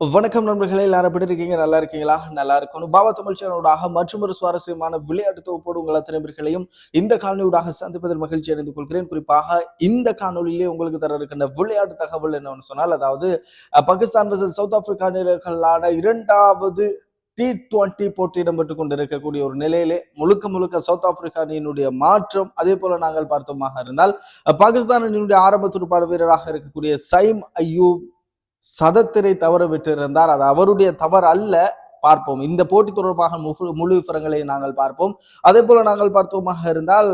வணக்கம் நண்பர்களே எல்லாரும் எப்படி இருக்கீங்க? நல்லா இருக்கீங்களா? நல்லா இருக்கணும். பாபா தமிழ் சேனலோடாக மற்றும் ஒரு சுவாரஸ்யமான விளையாட்டு தொகுப்போடு உங்கள் அத்தனை பேர்களையும் இந்த காணொலியூடாக சந்திப்பதில் மகிழ்ச்சி அடைந்து கொள்கிறேன். குறிப்பாக இந்த காணொலியிலே உங்களுக்கு தர இருக்கின்ற விளையாட்டு தகவல் என்னன்னு சொன்னால் அதாவது பாகிஸ்தான் வர்சஸ் சவுத் ஆப்பிரிக்கா அணிகளான இரண்டாவது டி டுவெண்டி போட்டி இடம்பெற்றுக் கொண்டிருக்கக்கூடிய ஒரு நிலையிலே முழுக்க முழுக்க சவுத் ஆப்பிரிக்கா அணியினுடைய மாற்றம் அதே போல நாங்கள் பார்த்தோமாக இருந்தால் பாகிஸ்தான் அணியினுடைய ஆரம்ப துடுப்பாட வீரராக இருக்கக்கூடிய சைம் ஐயூப் சதத்திரை தவற விட்டிருந்தார். அது அவருடைய தவறு அல்ல பார்ப்போம். இந்த போட்டி தொடர்பாக முழு முழு விவரங்களை நாங்கள் பார்ப்போம். அதே போல நாங்கள் பார்த்தோமாக இருந்தால்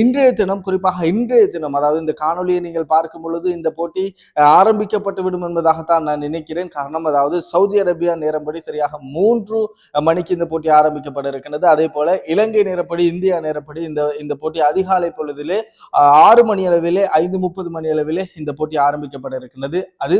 இன்றைய தினம் குறிப்பாக இன்றைய தினம் அதாவது இந்த காணொலியை நீங்கள் பார்க்கும் பொழுது இந்த போட்டி ஆரம்பிக்கப்பட்டு விடும் என்பதாகத்தான் நான் நினைக்கிறேன். காரணம் அதாவது சவுதி அரேபியா நேரப்படி சரியாக மூன்று மணிக்கு இந்த போட்டி ஆரம்பிக்கப்பட இருக்கின்றது. அதே போல இலங்கை நேரப்படி இந்தியா நேரப்படி இந்த இந்த போட்டி அதிகாலை பொழுதிலே ஆறு மணி அளவிலே ஐந்து முப்பது மணி அளவிலே இந்த போட்டி ஆரம்பிக்கப்பட இருக்கின்றது. அது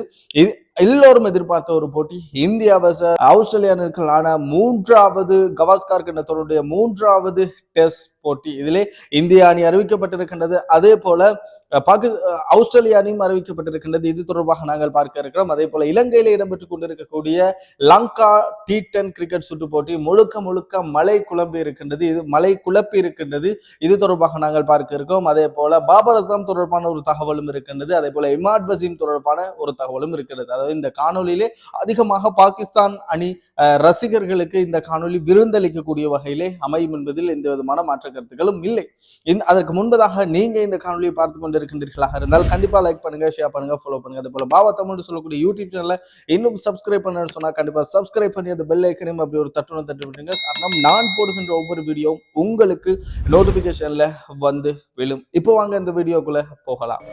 எல்லோரும் எதிர்பார்த்த ஒரு போட்டி. இந்தியா வர்ச ஆஸ்திரேலியானுக்களான மூன்றாவது கவாஸ்கார் கிண்ணத்தோருடைய மூன்றாவது டெஸ்ட் போட்டி. இதிலே இந்திய அணி அறிவிக்கப்பட்டிருக்கின்றது. அதே போல பாகி ஆஸ்திரேலிய அணியும் அறிவிக்கப்பட்டிருக்கின்றது. இது தொடர்பாக நாங்கள் பார்க்க இருக்கிறோம். அதே போல இலங்கையில இடம்பெற்றுக் கொண்டிருக்கக்கூடிய லங்கா டி டென் கிரிக்கெட் சுற்று போட்டி முழுக்க முழுக்க மழை குழம்பி இருக்கின்றது. இது மழை குழப்பி இருக்கின்றது. இது தொடர்பாக நாங்கள் பார்க்க இருக்கோம் அதே போல பாபர் அஸ்லாம் தொடர்பான ஒரு தகவலும் இருக்கின்றது. அதே போல இமாட் வசீம் தொடர்பான ஒரு தகவலும் இருக்கிறது அதாவது இந்த காணொலியிலே அதிகமாக பாகிஸ்தான் அணி அஹ், ரசிகர்களுக்கு இந்த காணொலி விருந்தளிக்கக்கூடிய வகையிலே அமையும் என்பதில் எந்த விதமான மாற்ற கருத்துக்களும் இல்லை. அதற்கு முன்பதாக நீங்க இந்த காணொலியை பார்த்து கொண்டு கொண்டிருக்கின்றீர்களாக இருந்தால் கண்டிப்பா லைக் பண்ணுங்க ஷேர் பண்ணுங்க ஃபாலோ பண்ணுங்க. அதே போல பாவா தமிழ் சொல்லக்கூடிய யூடியூப் சேனலில் இன்னும் சப்ஸ்கிரைப் பண்ணணும்னு சொன்னா கண்டிப்பா சப்ஸ்கிரைப் பண்ணி அந்த பெல் ஐக்கனையும் அப்படி ஒரு தட்டுணம் தட்டு விட்டுருங்க. காரணம் நான் போடுகின்ற ஒவ்வொரு வீடியோவும் உங்களுக்கு நோட்டிபிகேஷன்ல வந்து விழும். இப்போ வாங்க இந்த வீடியோக்குள்ள போகலாம்.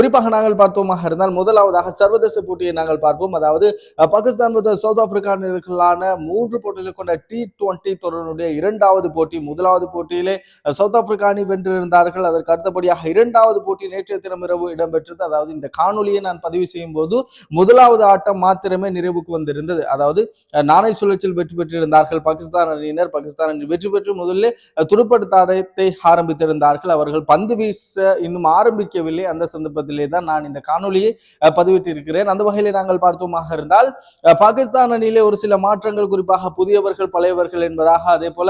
குறிப்பாக நாங்கள் பார்த்தோமாக இருந்தால் முதலாவதாக சர்வதேச போட்டியை நாங்கள் பார்ப்போம். அதாவது பாகிஸ்தான் முதல் சவுத் ஆப்பிரிக்கா மூன்று போட்டிகளை கொண்ட டி டுவெண்டி தொடரினுடைய இரண்டாவது போட்டி முதலாவது போட்டியிலே சவுத் ஆப்பிரிக்கா அணி வென்றிருந்தார்கள். அதற்கு அடுத்தபடியாக இரண்டாவது போட்டி நேற்றைய தினம் இரவு இடம்பெற்றது. அதாவது இந்த காணொலியை நான் பதிவு செய்யும் போது முதலாவது ஆட்டம் மாத்திரமே நிறைவுக்கு வந்திருந்தது. அதாவது நாணய சுழற்சியில் வெற்றி பெற்றிருந்தார்கள் பாகிஸ்தான் அணியினர். பாகிஸ்தான் அணி வெற்றி பெற்று முதலில் அஹ், துடுப்படுத்தாட்டத்தை ஆரம்பித்திருந்தார்கள். அவர்கள் பந்து வீச இன்னும் ஆரம்பிக்கவில்லை. அந்த சந்தர்ப்பத்தில் தான் நான் இந்த காணொலியை பதிவிட்டிருக்கிறேன். அந்த வகையிலே நாங்கள் பார்த்தோமாக இருந்தால் பாகிஸ்தான் அணியிலே ஒரு சில மாற்றங்கள் குறிப்பாக புதியவர்கள் பழையவர்கள் என்பதாக அதே போல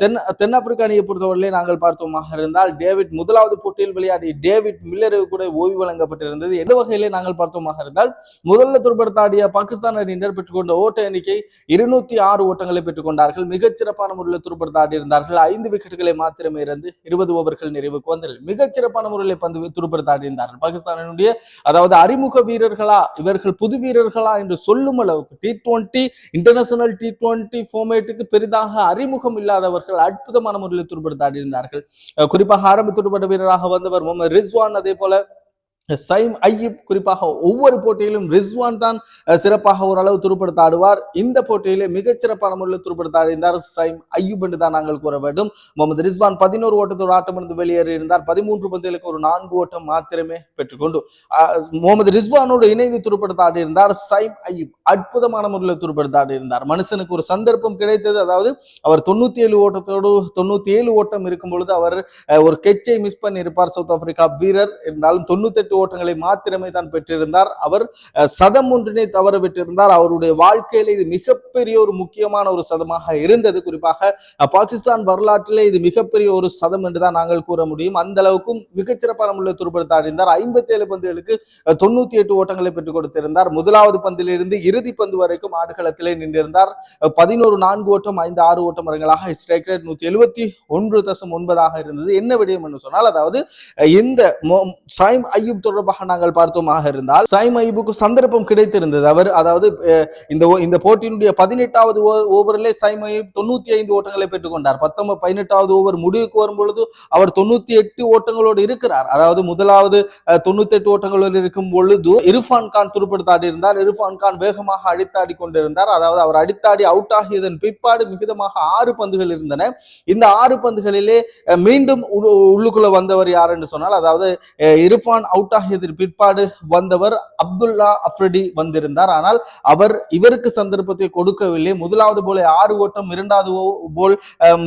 தென் தென்னாப்பிரிக்க அணியை பொறுத்தவரையிலே நாங்கள் பார்த்தோமாக இருந்தால் டேவிட் முதலாவது போட்டியில் விளையாடிய டேவிட் மில்லருக்கு கூட ஓய்வு வழங்கப்பட்டிருந்தது. எந்த வகையிலே நாங்கள் பார்த்தோமாக இருந்தால் முதல்ல துடுப்படுத்தாடிய பாகிஸ்தான் அணியினர் பெற்றுக்கொண்ட ஓட்ட எண்ணிக்கை இருநூத்தி ஆறு ஓட்டங்களை பெற்றுக்கொண்டார்கள். மிகச்சிறப்பான முறையில் துடுப்படுத்தாடி இருந்தார்கள். ஐந்து விக்கெட்டுகளை மாத்திரமே இருந்து இருபது ஓவர்கள் நிறைவுக்கு வந்தது மிகச்சிறப்பான முறையில் பந்து துடுப்படுத்தாடி இருந்தார்கள். பாகிஸ்தானினுடைய அதாவது அறிமுக வீரர்களா இவர்கள் புது வீரர்களா என்று சொல்லும் அளவுக்கு T twenty international T twenty ஃபார்மேட்டுக்கு பெரிதாக அறிமுகம் இல்லாதவர்கள் அற்புதமான முறையில் துடுப்படுத்தாடி இருந்தார்கள். குறிப்பாக ஆரம்ப துடுப்பாட்ட வீரராக வந்தவர் முகமது ரிஸ்வான் அதே போல சைம் ஐயிப் குறிப்பாக ஒவ்வொரு போட்டியிலும் ரிஸ்வான் தான் சிறப்பாக ஓரளவு துருப்படுத்த ஆடுவார் இந்த போட்டியிலே மிகச்சிறப்பான முறையில் துருப்படுத்த ஆடினார் சைம் ஐயூப் என்று தான் நாங்கள் கூற வேண்டும். முகமது ரிஸ்வான் பதினோரு ஓட்டத்தோடு ஆட்டமிருந்து வெளியேறி இருந்தார் பதிமூன்று பந்துகளுக்கு ஒரு நான்கு ஓட்டம் மாத்திரமே பெற்றுக்கொண்டு முகமது ரிஸ்வானோடு இணைந்து துருப்படுத்த ஆடியிருந்தார் சைம் ஐயூப் அற்புதமான முறையில் துருப்படுத்த ஆடியிருந்தார் மனுஷனுக்கு ஒரு சந்தர்ப்பம் கிடைத்தது. அதாவது அவர் தொண்ணூத்தி ஏழு ஓட்டத்தோடு தொண்ணூத்தி ஏழு ஓட்டம் இருக்கும் பொழுது அவர் ஒரு கெச்சை மிஸ் பண்ணி இருப்பார் சவுத் ஆப்பிரிக்கா வீரர். இருந்தாலும் தொண்ணூத்தெட்டு ஓட்டங்களை மாத்திரமே தான் பெற்றிருந்தார். அவர் சதம் ஒன்றினை தவற விட்டிருந்தார். அவருடைய வாழ்க்கையில இது மிகப்பெரிய ஒரு முக்கியமான ஒரு சதமாக இருந்தது. குறிப்பாக பாகிஸ்தான் வரலாற்றிலே இது மிகப்பெரிய ஒரு சதம் என்றுதான் நாங்கள் கூற முடியும். அந்த அளவுக்கும் மிகச்சிறப்பான முள்ள துருப்படுத்த ஆடினார் ஐம்பத்தி ஏழு பந்துகளுக்கு தொண்ணூத்தி எட்டு ஓட்டங்களை பெற்றுக் கொடுத்திருந்தார். முதலாவது பந்திலிருந்து இறுதி பந்து வரைக்கும் ஆடுகளத்திலே நின்றிருந்தார். பதினோரு நான்கு ஓட்டம் ஐந்து ஆறு ஓட்டம் வரங்களாக ஸ்ட்ரைக் ரேட் நூத்தி எழுபத்தி ஒன்று தசம் ஒன்பதாக இருந்தது. என்ன விடயம் என்று சொன்னால் அதாவது இந்த சாயிம் ஐயூப் தொடர்பாக நாங்கள் பார்த்தோமாக இருந்தால் சைம் ஐபுக்கு சந்தர்ப்பம் கிடைத்திருந்தது. அவர் அதாவது இந்த இந்த போட்டியினுடைய பதினெட்டாவது ஓவரிலே சைம் ஐப் தொண்ணூத்தி ஐந்து ஓட்டங்களை பெற்றுக்கொண்டார் பத்தொன்பது பதினெட்டாவது ஓவர் முடிவுக்கு வரும் பொழுது அவர் தொண்ணூத்தி எட்டு ஓட்டங்களோடு இருக்கிறார். அதாவது முதலாவது தொண்ணூத்தி எட்டு ஓட்டங்களோடு இருக்கும் பொழுது இர்ஃபான் கான் துருப்படுத்தாடி இருந்தார். இர்ஃபான் கான் வேகமாக அடித்தாடி கொண்டிருந்தார். அதாவது அவர் அடித்தாடி அவுட் ஆகியதன் பிற்பாடு மிகுதமாக ஆறு பந்துகள் இருந்தன. இந்த ஆறு பந்துகளிலே மீண்டும் உள்ளுக்குள்ள வந்தவர் யார் என்று சொன்னால் அதாவது இரஃபான் அவுட் கூட்டாகியதின் பிற்பாடு வந்தவர் அப்துல்லா அஃப்ரிடி வந்திருந்தார். ஆனால் அவர் இவருக்கு சந்தர்ப்பத்தை கொடுக்கவில்லை. முதலாவது போல ஆறு ஓட்டம் இரண்டாவது போல்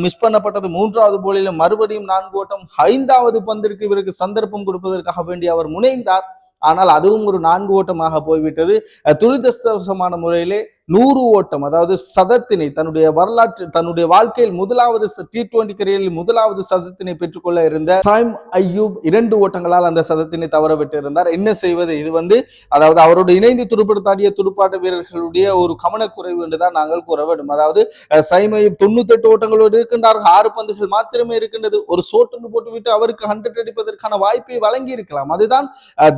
மிஸ் பண்ணப்பட்டது. மூன்றாவது போலில் மறுபடியும் நான்கு ஓட்டம் ஐந்தாவது பந்திற்கு இவருக்கு சந்தர்ப்பம் கொடுப்பதற்காக வேண்டி அவர் முனைந்தார். ஆனால் அதுவும் ஒரு நான்கு ஓட்டமாக போய்விட்டது. அஹ் துரிதஸ்தவசமான முறையிலே நூறு ஓட்டம் அதாவது சதத்தினை தன்னுடைய வரலாற்று தன்னுடைய வாழ்க்கையில் முதலாவது டி டுவெண்டி கரியரில் முதலாவது சதத்தினை பெற்றுக்கொள்ள இருந்த சாய்ம் ஐயூப் இரண்டு ஓட்டங்களால் அந்த சதத்தினை தவற விட்டு இருந்தார் என்ன செய்வது? இது வந்து அதாவது அவரோடு இணைந்து துடுப்படுத்தாடிய துடுப்பாட்ட வீரர்களுடைய ஒரு கவனக்குறைவு என்றுதான் நாங்கள் கூற வேண்டும். அதாவது அஹ், சைம் ஐயூப் தொண்ணூத்தி எட்டு ஓட்டங்களோடு இருக்கின்றார்கள். ஆறு பந்துகள் மாத்திரமே இருக்கின்றது. ஒரு சோட்டுன்னு போட்டுவிட்டு அவருக்கு ஹண்ட்ரட் அடிப்பதற்கான வாய்ப்பை வழங்கி இருக்கலாம் அதுதான்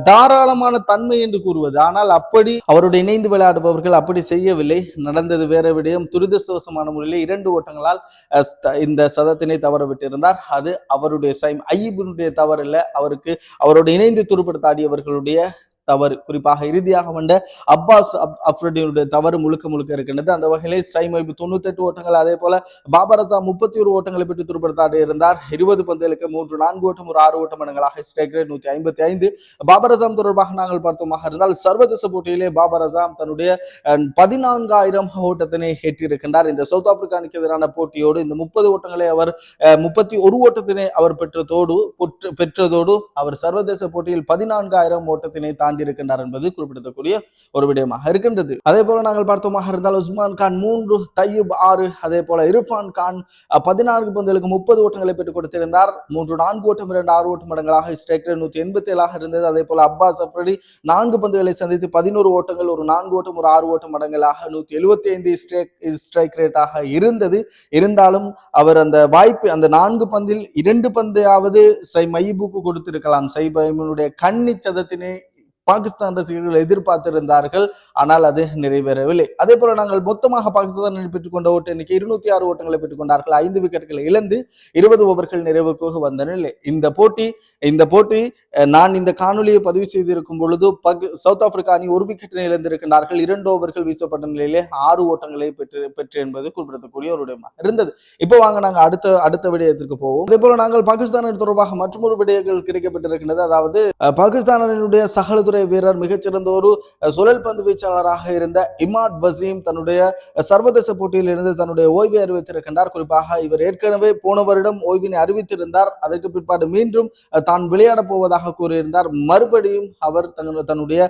தாராளமான தன்மை என்று கூறுவது. ஆனால் அப்படி அவரோடு இணைந்து விளையாடுபவர்கள் அப்படி செய்ய முடியவில்லை நடந்தது வேற விடயம். துரிதசோசமான முறையில் இரண்டு ஓட்டங்களால் அஹ், இந்த சதத்தினை தவற விட்டிருந்தார் அது அவருடைய சைம் ஐயபினுடைய தவறு இல்லை அவருக்கு அவரோடு இணைந்து துருப்படுத்தாடியவர்களுடைய தவறு. குறிப்பாக இறுதியாக வந்த அப்பாஸ் அப்- தவறு முழுக்க முழுக்க இருக்கின்றது. அந்த வகையிலே சைமைபு தொண்ணூத்தி எட்டு ஓட்டங்கள் அதே போல பாபரசா முப்பத்தி ஒரு ஓட்டங்களை பெற்று துருப்படுத்தாடி இருந்தார். இருபது பந்துகளுக்கு மூன்று நான்கு ஓட்டம் ஒரு ஆறு ஓட்டம் இடங்களாக ஸ்ட்ரைக் ரேட் நூத்தி ஐம்பத்தி ஐந்து பாபரசாம் தொடர்பாக நாங்கள் பார்த்தோமாக இருந்தால் சர்வதேச போட்டியிலே பாபரசாம் தன்னுடைய பதினான்காயிரம் ஓட்டத்தினை ஏற்றியிருக்கின்றார். இந்த சவுத் ஆப்பிரிக்கானுக்கு எதிரான போட்டியோடு இந்த முப்பது ஓட்டங்களை அவர் முப்பத்தி ஒரு ஓட்டத்தினை அவர் பெற்றதோடு பெற்றதோடு அவர் சர்வதேச போட்டியில் பதினான்காயிரம் ஓட்டத்தினை தாண்டி இருக்கின்றார் என்பது குறிப்பிடத்தக்கூடிய ஒரு விடயமாக இருக்கின்றது. அதே போல நாங்கள் பார்த்தோமாக இருந்தால் உஸ்மான் கான் மூன்று தையூப் ஆறு அதே போல இர்ஃபான் கான் பதினான்கு பந்துகளுக்கு முப்பது ஓட்டங்களை பெற்றுக் கொடுத்திருந்தார். மூன்று நான்கு ஓட்டம் இரண்டு ஆறு ஓட்டம் இடங்களாக ஸ்ட்ரைக்கர் நூத்தி எண்பத்தி ஏழாக இருந்தது. அதே போல அப்பாஸ் அப்ரடி நான்கு பந்துகளை சந்தித்து பதினோரு ஓட்டங்கள் ஒரு நான்கு ஓட்டம் ஒரு ஆறு ஓட்டம் மடங்களாக நூத்தி எழுபத்தி ஐந்து ஸ்ட்ரைக் ஸ்ட்ரைக் ரேட்டாக இருந்தது. இருந்தாலும் அவர் அந்த வாய்ப்பு அந்த நான்கு பந்தில் இரண்டு பந்தையாவது சை மைபுக்கு கொடுத்திருக்கலாம். சை மைமுனுடைய கண்ணி சதத்தினை பாகிஸ்தான் ரசிகர்கள் எதிர்பார்த்திருந்தார்கள் ஆனால் அது நிறைவேறவில்லை. அதே போல நாங்கள் மொத்தமாக பாகிஸ்தானில் பெற்றுக்கொண்ட ஓட்டு எண்ணிக்கை இருநூத்தி ஆறு ஓட்டங்களை பெற்றுக்கொண்டார்கள் ஐந்து விக்கெட்டுகளை இழந்து இருபது ஓவர்கள் நிறைவுக்கு வந்த நிலை. இந்த போட்டி இந்த போட்டி நான் இந்த காணொலியை பதிவு செய்திருக்கும் பொழுது பக் சவுத் ஆப்பிரிக்கா அணி ஒரு விக்கெட் இழந்திருக்கிறார்கள் இரண்டு ஓவர்கள் வீசப்பட்ட நிலையிலே ஆறு ஓட்டங்களை பெற்று பெற்று என்பது குறிப்பிடத்தக்கூடிய ஒரு விடயமாக இருந்தது. இப்போ வாங்க நாங்கள் அடுத்த அடுத்த விடயத்திற்கு போவோம். அதே போல நாங்கள் பாகிஸ்தான் தொடர்பாக மற்றொரு விடயங்கள் கிடைக்கப்பட்டிருக்கின்றது. அதாவது பாகிஸ்தானுடைய சகலத்துறை அணியினுடைய வீரர் மிகச்சிறந்த ஒரு சுழல் பந்து வீச்சாளராக இருந்த இமாட் வசீம் தன்னுடைய சர்வதேச போட்டியில் இருந்து தன்னுடைய ஓய்வை அறிவித்திருக்கின்றார். குறிப்பாக இவர் ஏற்கனவே போன வருடம் ஓய்வினை அறிவித்திருந்தார். அதற்கு பிற்பாடு மீண்டும் தான் விளையாட போவதாக கூறியிருந்தார். மறுபடியும் அவர் தன்னுடைய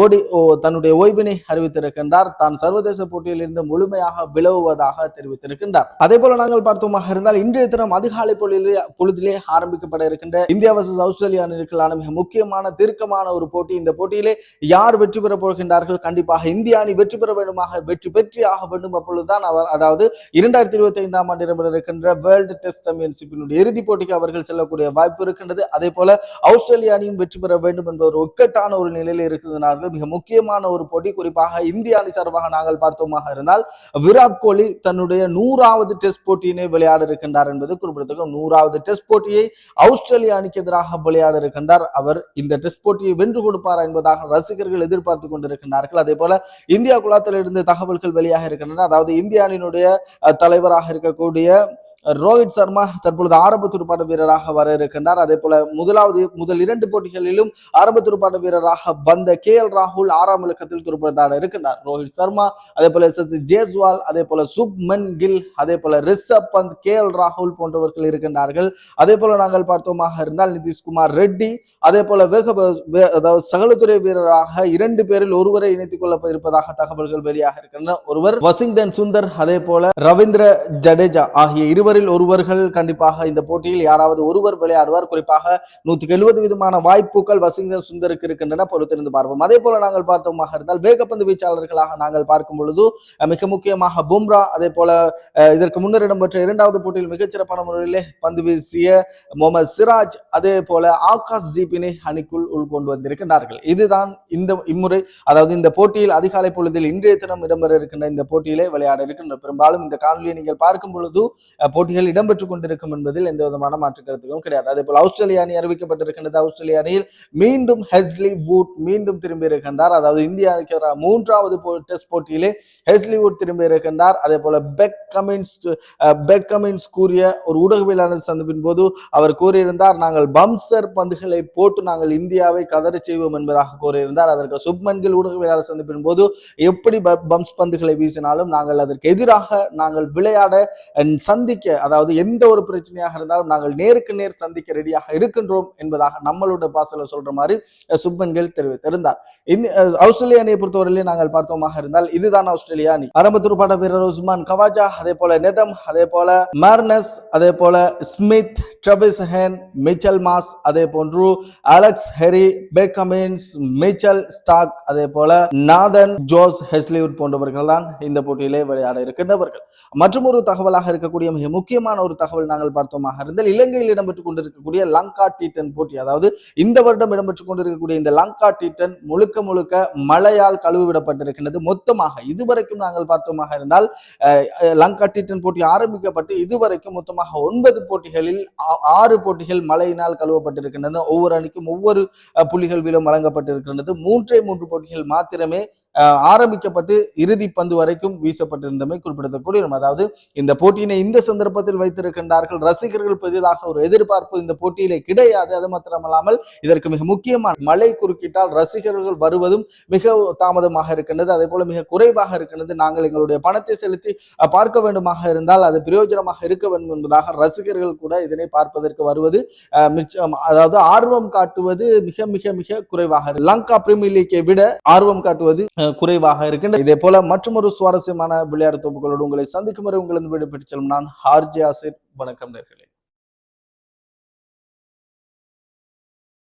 ஓடி தன்னுடைய ஓய்வினை அறிவித்திருக்கின்றார். தான் சர்வதேச போட்டியில் இருந்து முழுமையாக விலவுவதாக தெரிவித்திருக்கின்றார். அதே போல நாங்கள் பார்த்தோமாக இருந்தால் இன்றைய தினம் அதிகாலை பொழுதிலே பொழுதிலே ஆரம்பிக்கப்பட இருக்கின்ற இந்தியா வர்சஸ் ஆஸ்திரேலியா அணிகளுக்கான மிக முக்கியமான தீர்க்கமான ஒரு போட்டி இந்த போட்டியிலே யார் வெற்றி பெறப் போகின்றார்கள்? கண்டிப்பாக இந்திய அணி வெற்றி பெற வேண்டுமாக வெற்றி பெற்றி ஆக வேண்டும் அப்பொழுதுதான் அவர் அதாவது இரண்டாயிரத்தி இருபத்தி ஐந்தாம் ஆண்டு இடம்பெற இருக்கின்ற வேர்ல்டு டெஸ்ட் சாம்பியன்ஷிப்பினுடைய இறுதிப் போட்டிக்கு அவர்கள் செல்லக்கூடிய வாய்ப்பு இருக்கின்றது. அதே போல ஆஸ்திரேலிய அணியும் வெற்றி பெற வேண்டும் என்ற ஒரு ஒக்கட்டான ஒரு நிலையில் இருக்கிறார்கள் மிக முக்கியமான ஒரு போட்டி குறிப்பாக இந்திய அணி சார்பாக நாங்கள் பார்த்தோமாக இருந்தால் விராட் கோலி தன்னுடைய நூறாவது டெஸ்ட் போட்டியினை விளையாட இருக்கின்றார் என்பது குறிப்பிடத்தக்க. நூறாவது டெஸ்ட் போட்டியை ஆஸ்திரேலிய அணிக்கு எதிராக விளையாட இருக்கின்றார். அவர் இந்த டெஸ்ட் போட்டியை வென்று கொடுப்பார் என்பதாக ரசிகர்கள் எதிர்பார்த்து கொண்டிருக்கின்றார்கள். அதே போல இந்தியா குழாத்தில் இருந்து தகவல்கள் வெளியாக இருக்கின்றன. அதாவது இந்திய அணியினுடைய தலைவராக இருக்கக்கூடிய ரோஹித் சர்மா தற்பொழுது ஆரம்ப துடுப்பாட்ட வீரராக வர இருக்கின்றார். அதே போல முதலாவது முதல் இரண்டு போட்டிகளிலும் ஆரம்ப துடுப்பாட்ட வீரராக வந்த கே எல் ராகுல் ஆறாம் இலக்கத்தில் துடுப்பாட இருக்கின்றார். ரோஹித் சர்மா அதே போல எஸ் எஸ் ஜேஸ்வால் அதே போல சுப்மன் கில் அதே போல ரிஷப் பந்த் கே எல் ராகுல் போன்றவர்கள் இருக்கின்றார்கள். அதே போல நாங்கள் பார்த்தோமாக இருந்தால் நிதிஷ்குமார் ரெட்டி அதே போல வேக அதாவது சகலத்துறை வீரராக இரண்டு பேரில் ஒருவரை இணைத்துக் கொள்ள இருப்பதாக தகவல்கள் வெளியாக இருக்கின்றன ஒருவர் வசிங்தன் சுந்தர் அதே போல ரவீந்திர ஜடேஜா ஆகிய இருவர் இருவரில் ஒருவர்கள் கண்டிப்பாக இந்த போட்டியில் யாராவது ஒருவர் விளையாடுவார். குறிப்பாக நூற்றுக்கு எழுபது விதமான வாய்ப்புகள் வசிங்கன் சுந்தருக்கு இருக்கின்றன. பொறுத்திருந்து பார்ப்போம். அதே போல நாங்கள் பார்த்தோமாக இருந்தால் வேகப்பந்து வீச்சாளர்களாக நாங்கள் பார்க்கும் பொழுது மிக முக்கியமாக பும்ரா அதே போல இதற்கு முன்னர் இடம்பெற்ற இரண்டாவது போட்டியில் மிகச்சிறப்பான முறையிலே பந்து வீசிய முகமது சிராஜ் அதே போல ஆகாஷ் தீபினை அணிக்குள் உள்கொண்டு வந்திருக்கின்றார்கள். இதுதான் இந்த இம்முறை அதாவது இந்த போட்டியில் அதிகாலை பொழுதில் இன்றைய தினம் இடம்பெற இருக்கின்ற இந்த போட்டியிலே விளையாட இருக்கின்ற பெரும்பாலும் இந்த காணொலியை நீங்கள் பார்க்கும் பொழுது போட்டிகள் இடம்பெற்றுக் கொண்டிருக்கும் என்பதில் எந்த விதமான மாற்று கருத்துக்கும் கிடையாது. அதே போல் ஆஸ்திரேலிய அணி அறிவிக்கப்பட்டிருக்கின்றது. ஆஸ்திரேலிய அணியில் மீண்டும் ஹெஸ்லி வூட் மீண்டும் திரும்பி இருக்கின்றார். அதாவது இந்தியாவுக்கு எதிராக மூன்றாவது டெஸ்ட் போட்டியிலே ஹெஸ்லி வூட் திரும்பி இருக்கின்றார். அதே போல பெக் கமின்ஸ் பெக் கமின்ஸ் கூறிய ஒரு ஊடகவியலாளர் சந்திப்பின் போது அவர் கூறியிருந்தார் நாங்கள் பம்சர் பந்துகளை போட்டு நாங்கள் இந்தியாவை கதறி செய்வோம் என்பதாக கூறியிருந்தார். அதற்கு சுப்மன்கில் ஊடகவியலாளர் சந்திப்பின் போது எப்படி பம்ஸ் பந்துகளை வீசினாலும் நாங்கள் அதற்கு எதிராக நாங்கள் விளையாட சந்திக்க அதாவது எந்த ஒரு பிரச்சனையாக இருந்தாலும் நாங்கள் நேருக்கு நேர் சந்திக்க ரெடியாக இருக்கின்றோம் என்பதாக நம்மளோட பாசல சொல்ற மாதிரி சுப்மன்கள் தெரிவித்திருந்தார் இந்த ஆஸ்திரேலிய அணியை பொறுத்தவரையிலே நாங்கள் பார்த்தோமாக இருந்தால் இதுதான் ஆஸ்திரேலியா அணி. ஆரம்ப துடுப்பாட்ட வீரர் உஸ்மான் கவாஜா அதே போல நெதம் அதே போல மார்னஸ் அதே போல Smith Travis Head Mitchell Marsh அதே போன்று Alex Carey Pat Cummins Mitchell Starc அதே போல நாதன் ஜோஸ் ஹெஸ்லிவுட் போன்றவர்கள் தான் இந்த போட்டியிலே விளையாட இருக்கின்றவர்கள். மற்றும் ஒரு தகவலாக இருக்கக்கூடிய மிக முக்கியமான ஒரு தகவல் நாங்கள் பார்த்தோமாக இருந்தால் இலங்கையில் இடம்பெற்றுக் கொண்டிருக்கக்கூடிய லங்கா டி டென் போட்டி அதாவது இந்த வருடம் இடம்பெற்றுக் கொண்டிருக்கக்கூடிய இந்த லங்கா டி டென் முழுக்க முழுக்க மழையால் கழுவி விடப்பட்டிருக்கின்றது மொத்தமாக இதுவரைக்கும் நாங்கள் பார்த்தோமாக இருந்தால் லங்கா டி டென் போட்டி ஆரம்பிக்கப்பட்டு இதுவரைக்கும் மொத்தமாக ஒன்பது போட்டிகளில் ஆறு போட்டிகள் மழையினால் கழுவப்பட்டிருக்கின்றன. ஒவ்வொரு அணிக்கும் ஒவ்வொரு புள்ளிகள் வீதம் வழங்கப்பட்டிருக்கின்றது. மூன்றே மூன்று போட்டிகள் மாத்திரமே ஆரம்பிக்கப்பட்டு இறுதி பந்து வரைக்கும் வீசப்பட்டிருந்தமை குறிப்பிடத்தக்கூடிய அதாவது இந்த போட்டியினை இந்த சந்தர்ப்பத்தில் வைத்திருக்கின்றார்கள் ரசிகர்கள் பெரிதாக ஒரு எதிர்பார்ப்பு இந்த போட்டியிலே கிடையாது. அது மாத்திரமல்லாமல் இதற்கு மிக முக்கியமான மழை குறுக்கிட்டால் ரசிகர்கள் வருவதும் மிக தாமதமாக இருக்கின்றது. அதே போல மிக குறைவாக இருக்கின்றது. நாங்கள் எங்களுடைய பணத்தை செலுத்தி பார்க்க வேண்டுமாக இருந்தால் அது பிரயோஜனமாக இருக்க வேண்டும் என்பதாக ரசிகர்கள் கூட இதனை பார்ப்பதற்கு வருவது அஹ், மிச்சம் அதாவது ஆர்வம் காட்டுவது மிக மிக மிக குறைவாக இருக்கு. லங்கா பிரீமியர் லீக்கை விட ஆர்வம் காட்டுவது குறைவாக இருக்கின்றது இதே போல மற்றொரு சுவாரஸ்யமான விளையாட்டு தொகுப்புகளோடு உங்களை சந்திக்கும் வரை உங்களது விடுபட்டு செல்லும் நான் ஹார்ஜி ஆசிர். வணக்கம் நேர்களே.